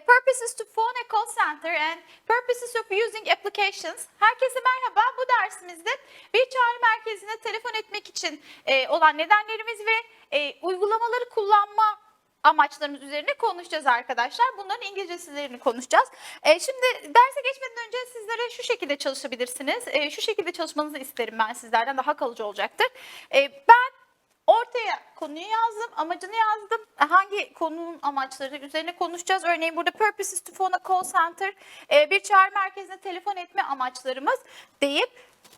purposes to phone a call center and purposes of using applications. Herkese merhaba. Bu dersimizde bir çağrı merkezine telefon etmek için e, olan nedenlerimiz ve e, uygulamaları kullanma amaçlarımız üzerine konuşacağız arkadaşlar. Bunların İngilizcelerini konuşacağız. E, şimdi derse geçmeden önce sizlere şu şekilde çalışabilirsiniz. E, şu şekilde çalışmanızı isterim ben sizlerden. Daha kalıcı olacaktır. E, ben Ortaya konuyu yazdım, amacını yazdım. Hangi konunun amaçları üzerine konuşacağız. Örneğin burada purposes to phone a call center, e, bir çağrı merkezine telefon etme amaçlarımız deyip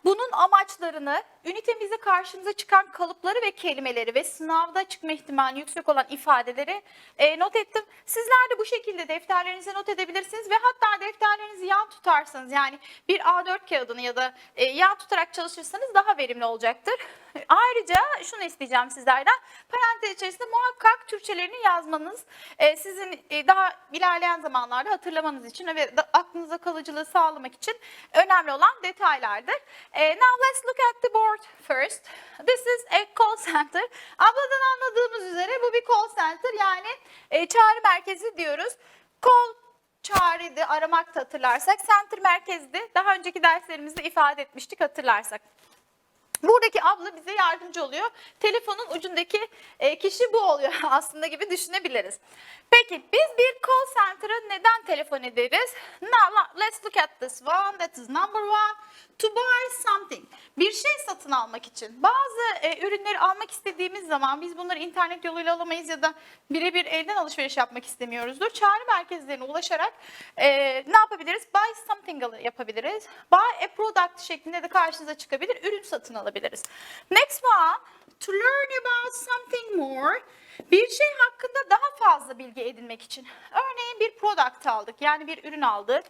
bunun amaçlarını, ünitemizde karşımıza çıkan kalıpları ve kelimeleri ve sınavda çıkma ihtimali yüksek olan ifadeleri e, not ettim. Sizler de bu şekilde defterlerinize not edebilirsiniz ve hatta defterlerinizi yan tutarsanız yani bir A4 kağıdını ya da e, yan tutarak çalışırsanız daha verimli olacaktır. Ayrıca şunu isteyeceğim sizlerden. Parantez içerisinde muhakkak Türkçelerini yazmanız e, sizin e, daha ilerleyen zamanlarda hatırlamanız için ve aklınıza kalıcılığı sağlamak için önemli olan detaylardır. E, now let's look at the board first. This is a call center. Abladan anladığımız üzere bu bir call center yani e, çağrı merkezi diyoruz. Call çağrıydı, aramak da hatırlarsak. Center merkezdi. Daha önceki derslerimizde ifade etmiştik hatırlarsak. Buradaki abla bize yardımcı oluyor. Telefonun ucundaki e, kişi bu oluyor aslında gibi düşünebiliriz. Peki biz bir call center'a neden telefon ederiz? Now let's look at this one. That is number one. To buy something. Bir şey satın almak için. Bazı e, ürünleri almak istediğimiz zaman biz bunları internet yoluyla alamayız ya da birebir elden alışveriş yapmak istemiyoruzdur. Çağrı merkezlerine ulaşarak e, ne yapabiliriz? Buy something yapabiliriz. Buy a product şeklinde de karşınıza çıkabilir. Ürün satın alabiliriz. Next one. To learn about something more. Bir şey hakkında daha fazla bilgi edinmek için. Örneğin bir product aldık. Yani bir ürün aldık.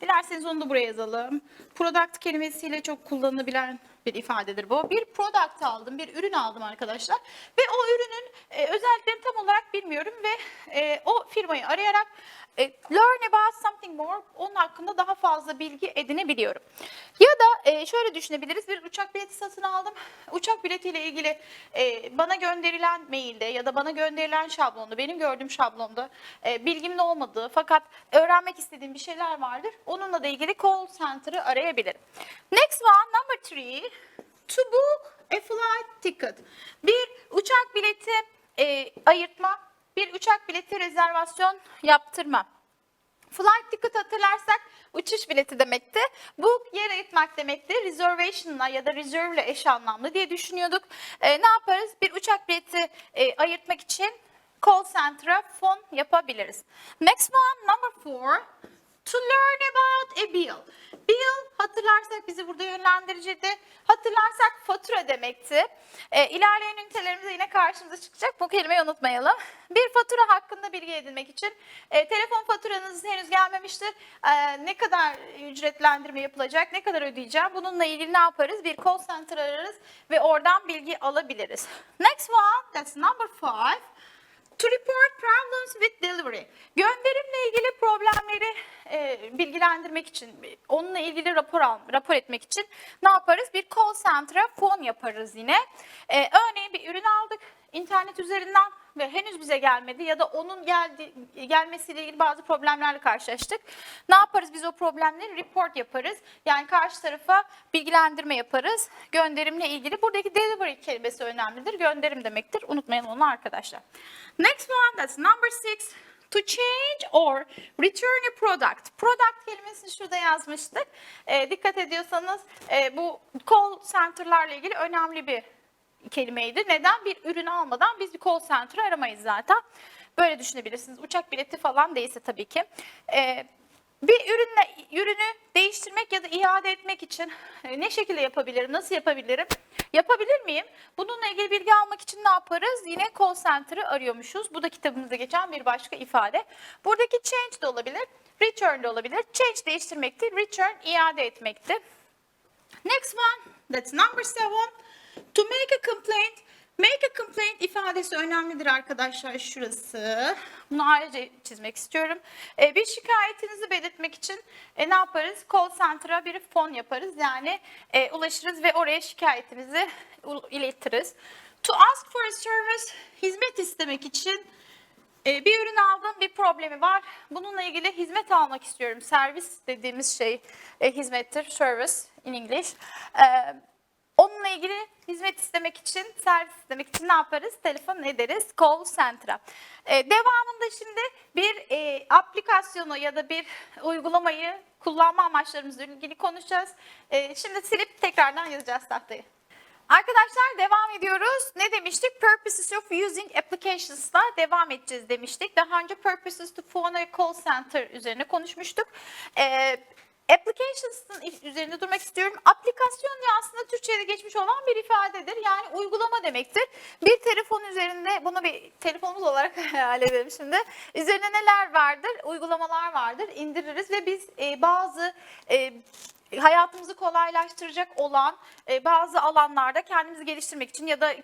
Dilerseniz onu da buraya yazalım. Product kelimesiyle çok kullanılabilen bir ifadedir bu. Bir product aldım, bir ürün aldım arkadaşlar. Ve o ürünün e, özelliklerini tam olarak bilmiyorum ve e, o firmayı arayarak e, learn about something more, onun hakkında daha fazla bilgi edinebiliyorum. Ya da e, şöyle düşünebiliriz, bir uçak bileti satın aldım. Uçak biletiyle ilgili e, bana gönderilen mailde ya da bana gönderilen şablonda, benim gördüğüm şablonda e, bilgimin olmadığı fakat öğrenmek istediğim bir şeyler vardır. Onunla da ilgili call center'ı arayabilirim. Next one, number three. To book a flight ticket. Bir uçak bileti e, ayırtma, bir uçak bileti rezervasyon yaptırma. Flight ticket hatırlarsak uçuş bileti demekti. Book yer ayırtmak demekti. Reservation'la ya da reserve ile eş anlamlı diye düşünüyorduk. E, ne yaparız? Bir uçak bileti e, ayırtmak için call center'a phone yapabiliriz. Next one, number four. To learn about a bill. Bill hatırlarsak bizi burada yönlendiriciydi. Hatırlarsak fatura demekti. E, ilerleyen ünitelerimizde yine karşımıza çıkacak. Bu kelimeyi unutmayalım. Bir fatura hakkında bilgi edinmek için e, telefon faturanız henüz gelmemiştir. E, ne kadar ücretlendirme yapılacak, ne kadar ödeyeceğim? Bununla ilgili ne yaparız? Bir call center ararız ve oradan bilgi alabiliriz. Next one, that's number five. To report problems with delivery. Gönderimle ilgili problemleri e, bilgilendirmek için, onunla ilgili rapor al, rapor etmek için ne yaparız? Bir call center'a phone yaparız yine. E, örneğin bir ürün aldık internet üzerinden ve henüz bize gelmedi ya da onun geldi, gelmesiyle ilgili bazı problemlerle karşılaştık. Ne yaparız biz o problemleri? Report yaparız. Yani karşı tarafa bilgilendirme yaparız. Gönderimle ilgili. Buradaki delivery kelimesi önemlidir. Gönderim demektir. Unutmayalım onu arkadaşlar. Next one, that's number six. To change or return a product. Product kelimesini şurada yazmıştık. Ee, dikkat ediyorsanız e, bu call center'larla ilgili önemli bir kelimeydi. Neden? Bir ürünü almadan biz bir call center aramayız zaten. Böyle düşünebilirsiniz. Uçak bileti falan değilse tabii ki. Ee, bir ürünle ürünü değiştirmek ya da iade etmek için e, ne şekilde yapabilirim, nasıl yapabilirim? Yapabilir miyim? Bununla ilgili bilgi almak için ne yaparız? Yine call center'ı arıyormuşuz. Bu da kitabımızda geçen bir başka ifade. Buradaki change de olabilir, return de olabilir. Change değiştirmekti, return iade etmekti. Next one, that's number seven. To make a complaint. Make a complaint ifadesi önemlidir arkadaşlar şurası. Bunu ayrıca çizmek istiyorum. Ee, bir şikayetinizi belirtmek için e, ne yaparız? Call center'a bir phone yaparız. Yani e, ulaşırız ve oraya şikayetimizi iletiriz. To ask for a service, hizmet istemek için Ee, bir ürün aldım, bir problemi var. Bununla ilgili hizmet almak istiyorum. Servis dediğimiz şey e, hizmettir, service in English. Onunla ilgili hizmet istemek için, servis istemek için ne yaparız? Telefon ederiz, call center'a. Ee, devamında şimdi bir e, aplikasyonu ya da bir uygulamayı kullanma amaçlarımızla ilgili konuşacağız. Ee, şimdi silip tekrardan yazacağız tahtayı. Arkadaşlar devam ediyoruz. Ne demiştik? Purposes of using applications'la devam edeceğiz demiştik. Daha önce purposes to phone a call center üzerine konuşmuştuk. Ee, Applications'ın üzerinde durmak istiyorum. Aplikasyon ya aslında Türkçe'de geçmiş olan bir ifadedir. Yani uygulama demektir. Bir telefon üzerinde, bunu bir telefonumuz olarak hayal edelim şimdi. Üzerine neler vardır? Uygulamalar vardır. İndiririz ve biz e, bazı e, hayatımızı kolaylaştıracak olan e, bazı alanlarda kendimizi geliştirmek için ya da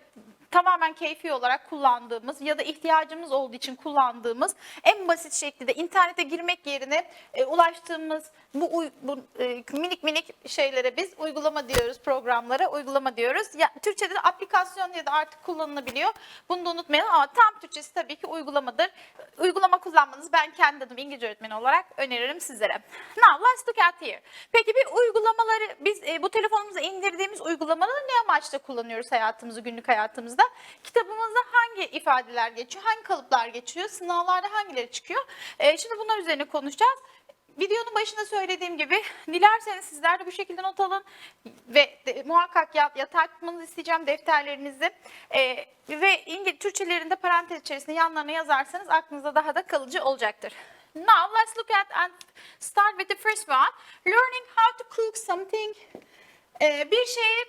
tamamen keyfi olarak kullandığımız ya da ihtiyacımız olduğu için kullandığımız en basit şekilde internete girmek yerine e, ulaştığımız bu, bu e, minik minik şeylere biz uygulama diyoruz programlara uygulama diyoruz. Ya, Türkçe'de de aplikasyon ya da artık kullanılabiliyor. Bunu da unutmayalım ama tam Türkçesi tabii ki uygulamadır. Uygulama kullanmanızı ben kendi adım İngilizce öğretmeni olarak öneririm sizlere. Now let's look at here. Peki bir uygulamaları biz e, bu telefonumuza indirdiğimiz uygulamaları ne amaçla kullanıyoruz hayatımızda, günlük hayatımızda? Kitabımızda hangi ifadeler geçiyor, hangi kalıplar geçiyor, sınavlarda hangileri çıkıyor? E, şimdi bunlar üzerine konuşacağız. Videonun başında söylediğim gibi dilerseniz sizler de bu şekilde not alın ve de, muhakkak yat, yatay tutmanızı isteyeceğim defterlerinizi E, ve İngiliz Türkçelerinde parantez içerisinde yanlarına yazarsanız aklınızda daha da kalıcı olacaktır. Now let's look at and start with the first one. Learning how to cook something. E, bir şeyi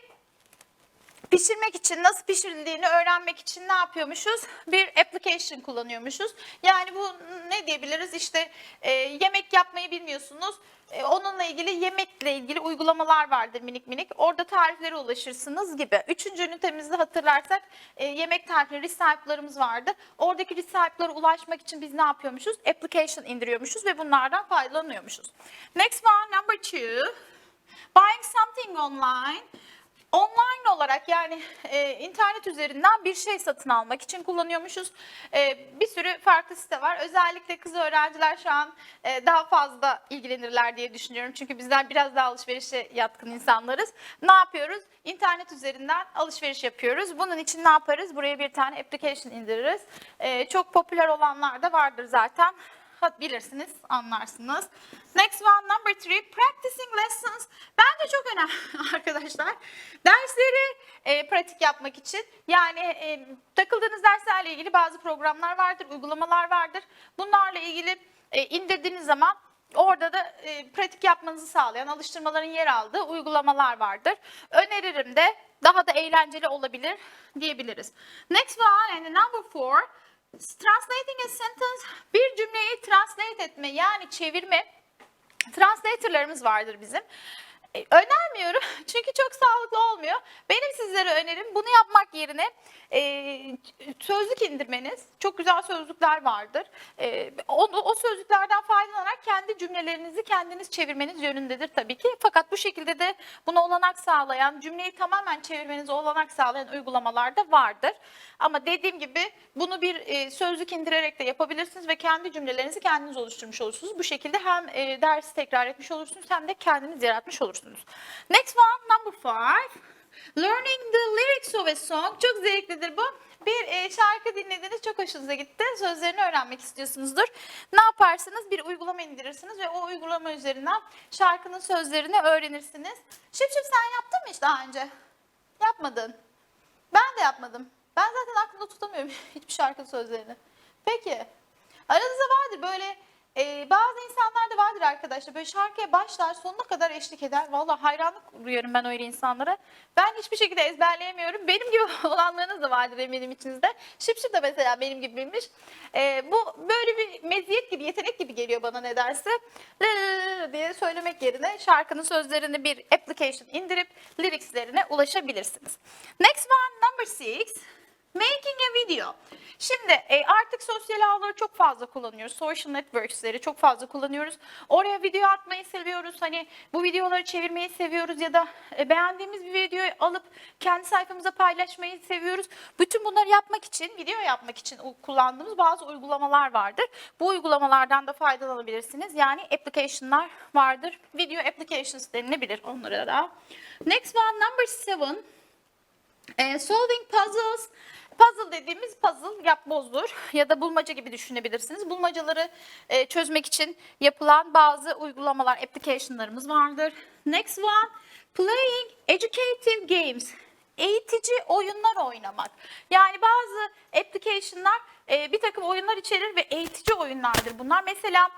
pişirmek için nasıl pişirildiğini öğrenmek için ne yapıyormuşuz? Bir application kullanıyormuşuz. Yani bu ne diyebiliriz? İşte e, yemek yapmayı bilmiyorsunuz. E, onunla ilgili yemekle ilgili uygulamalar vardır minik minik. Orada tariflere ulaşırsınız gibi. Üçüncü ünitemizde hatırlarsak e, yemek tarifleri, recipe'larımız vardı. Oradaki recipe'lara ulaşmak için biz ne yapıyormuşuz? Application indiriyormuşuz ve bunlardan faydalanıyormuşuz. Next one, number two. Buying something online. Online olarak yani e, internet üzerinden bir şey satın almak için kullanıyormuşuz. E, bir sürü farklı site var. Özellikle kız öğrenciler şu an e, daha fazla ilgilenirler diye düşünüyorum. Çünkü bizler biraz daha alışverişe yatkın insanlarız. Ne yapıyoruz? İnternet üzerinden alışveriş yapıyoruz. Bunun için ne yaparız? Buraya bir tane application indiririz. E, çok popüler olanlar da vardır zaten. Bilirsiniz, anlarsınız. Next one, number three, practicing lessons. Bence çok önemli arkadaşlar. Dersleri e, pratik yapmak için. Yani e, takıldığınız derslerle ilgili bazı programlar vardır, uygulamalar vardır. Bunlarla ilgili e, indirdiğiniz zaman Orada da e, pratik yapmanızı sağlayan alıştırmaların yer aldığı uygulamalar vardır. Öneririm de daha da eğlenceli olabilir diyebiliriz. Next one and number four. Translating a sentence. Bir cümleyi translate etme yani çevirme. Translatorlarımız vardır bizim. E, Önermiyorum çünkü çok sağlıklı olmuyor. Benim sizlere önerim bunu yapmak yerine e, sözlük indirmeniz. Çok güzel sözlükler vardır. E, o, o sözlüklerden faydalanarak kendi cümlelerinizi kendiniz çevirmeniz yönündedir tabii ki. Fakat bu şekilde de buna olanak sağlayan, cümleyi tamamen çevirmenize olanak sağlayan uygulamalar da vardır. Ama dediğim gibi bunu bir e, sözlük indirerek de yapabilirsiniz ve kendi cümlelerinizi kendiniz oluşturmuş olursunuz. Bu şekilde hem e, dersi tekrar etmiş olursunuz hem de kendiniz yaratmış olursunuz. Next one, number five. Learning the lyrics of a song. Çok zevklidir bu. Bir e, şarkı dinlediniz, çok hoşunuza gitti. Sözlerini öğrenmek istiyorsunuzdur. Ne yaparsınız? Bir uygulama indirirsiniz ve o uygulama üzerinden şarkının sözlerini öğrenirsiniz. Şıp şıp sen yaptın mı hiç daha önce? Yapmadın. Ben de yapmadım. Ben zaten aklımda tutamıyorum hiçbir şarkı sözlerini. Peki. Aranızda vardır böyle e, bazı insanlar da vardır arkadaşlar. Böyle şarkıya başlar sonuna kadar eşlik eder. Vallahi hayranlık duyuyorum ben öyle insanlara. Ben hiçbir şekilde ezberleyemiyorum. Benim gibi olanlarınız da vardır eminim içinizde. Şıp da mesela benim gibiymiş. E, bu böyle bir meziyet gibi, yetenek gibi geliyor bana nedense. Lı lı lı diye söylemek yerine şarkının sözlerini bir application indirip lyricslerine ulaşabilirsiniz. Next one, number six. Making a video. Şimdi e, artık sosyal ağları çok fazla kullanıyoruz. Social networks'leri çok fazla kullanıyoruz. Oraya video atmayı seviyoruz. Hani bu videoları çevirmeyi seviyoruz ya da e, beğendiğimiz bir videoyu alıp kendi sayfamıza paylaşmayı seviyoruz. Bütün bunları yapmak için, video yapmak için kullandığımız bazı uygulamalar vardır. Bu uygulamalardan da faydalanabilirsiniz. Yani application'lar vardır. Video applications denilebilir onlara da. Next one, number seven. E, solving puzzles. Puzzle dediğimiz puzzle yapbozdur ya da bulmaca gibi düşünebilirsiniz. Bulmacaları e, çözmek için yapılan bazı uygulamalar, application'larımız vardır. Next one, playing educative games. Eğitici oyunlar oynamak. Yani bazı application'lar e, bir takım oyunlar içerir ve eğitici oyunlardır bunlar. Mesela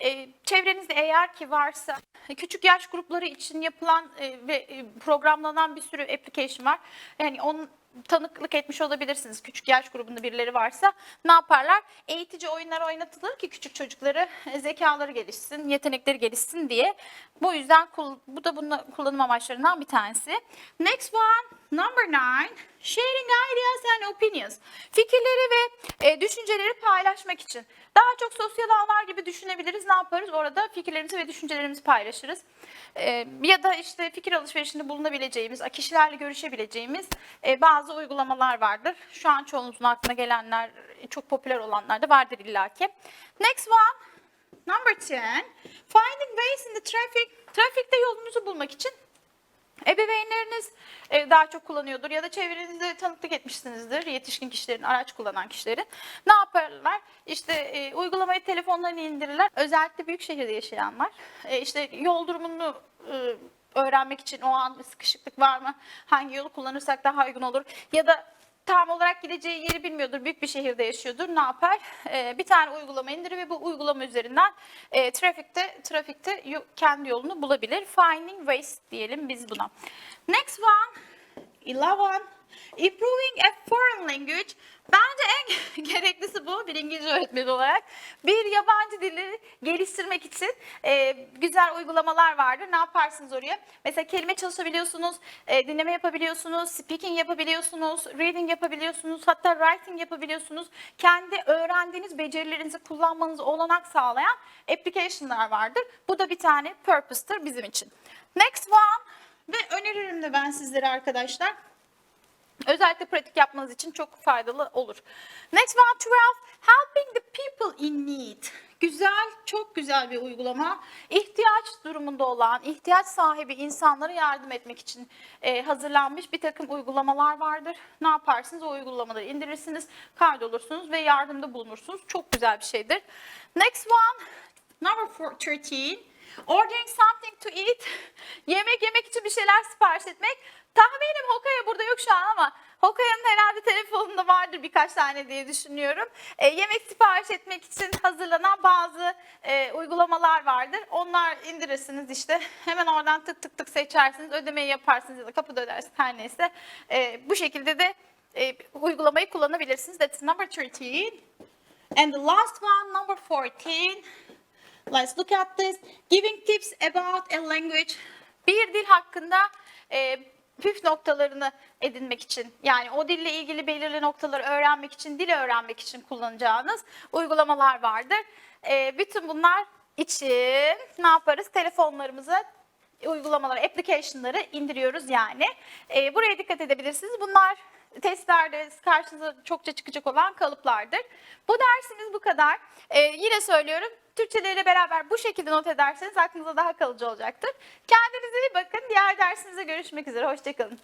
e, çevrenizde eğer ki varsa küçük yaş grupları için yapılan e, ve e, programlanan bir sürü application var. Yani onun tanıklık etmiş olabilirsiniz. Küçük yaş grubunda birileri varsa ne yaparlar? Eğitici oyunlar oynatılır ki küçük çocukları e, zekaları gelişsin, yetenekleri gelişsin diye. Bu yüzden bu da bunun kullanım amaçlarından bir tanesi. Next one, number nine, sharing ideas and opinions. Fikirleri ve e, düşünceleri paylaşmak için. Daha çok sosyal ağlar gibi düşünebiliriz. Ne yaparız? Orada fikirlerimizi ve düşüncelerimizi paylaşırız. E, ya da işte fikir alışverişinde bulunabileceğimiz, kişilerle görüşebileceğimiz e, bazı uygulamalar vardır. Şu an çoğunuzun aklına gelenler, çok popüler olanlar da vardır illaki. Next one, number 10. Finding ways in the traffic. Trafikte yolunuzu bulmak için Ebeveynleriniz e, daha çok kullanıyordur ya da çevrenizde tanıklık etmişsinizdir yetişkin kişilerin, araç kullanan kişilerin. Ne yaparlar? İşte e, uygulamayı telefonlarına indirirler. Özellikle büyük şehirde yaşayanlar. E, işte yol durumunu e, öğrenmek için o an bir sıkışıklık var mı? Hangi yolu kullanırsak daha uygun olur? Ya da tam olarak gideceği yeri bilmiyordur, büyük bir şehirde yaşıyordur. Ne yapar? Ee, bir tane uygulama indirir ve bu uygulama üzerinden e, trafikte trafikte kendi yolunu bulabilir. Finding ways diyelim biz buna. Next one, 11. Improving a foreign language. Bence en gereklisi bu bir İngilizce öğretmeni olarak. Bir yabancı dili geliştirmek için e, güzel uygulamalar vardır. Ne yaparsınız oraya? Mesela kelime çalışabiliyorsunuz, e, dinleme yapabiliyorsunuz, speaking yapabiliyorsunuz, reading yapabiliyorsunuz, hatta writing yapabiliyorsunuz. Kendi öğrendiğiniz becerilerinizi kullanmanızı olanak sağlayan application'lar vardır. Bu da bir tane purpose'tır bizim için. Next one ve öneririm de ben sizlere arkadaşlar. Özellikle pratik yapmanız için çok faydalı olur. Next one, 12. Helping the people in need. Güzel, çok güzel bir uygulama. İhtiyaç durumunda olan, ihtiyaç sahibi insanlara yardım etmek için e, hazırlanmış bir takım uygulamalar vardır. Ne yaparsınız? O uygulamaları indirirsiniz, kaydolursunuz ve yardımda bulunursunuz. Çok güzel bir şeydir. Next one, number four- 13. Ordering something to eat. Yemek yemek için bir şeyler sipariş etmek. Tahminim Hokaya burada yok şu an ama Hokaya'nın herhalde telefonunda vardır birkaç tane diye düşünüyorum. E, yemek sipariş etmek için hazırlanan bazı e, uygulamalar vardır. Onlar indirirsiniz işte. Hemen oradan tık tık tık seçersiniz. Ödemeyi yaparsınız ya da kapıda ödersiniz her neyse. E, bu şekilde de e, uygulamayı kullanabilirsiniz. That's number 13. And the last one, number 14. Let's look at this. Giving tips about a language. Bir dil hakkında e, püf noktalarını edinmek için yani o dille ilgili belirli noktaları öğrenmek için, dil öğrenmek için kullanacağınız uygulamalar vardır. E, bütün bunlar için ne yaparız? Telefonlarımıza uygulamaları, application'ları indiriyoruz yani. E, buraya dikkat edebilirsiniz. Bunlar testlerde karşınıza çokça çıkacak olan kalıplardır. Bu dersimiz bu kadar. E, yine söylüyorum. Türkçeleriyle beraber bu şekilde not ederseniz aklınıza daha kalıcı olacaktır. Kendinize iyi bakın. Diğer dersimizde görüşmek üzere. Hoşçakalın.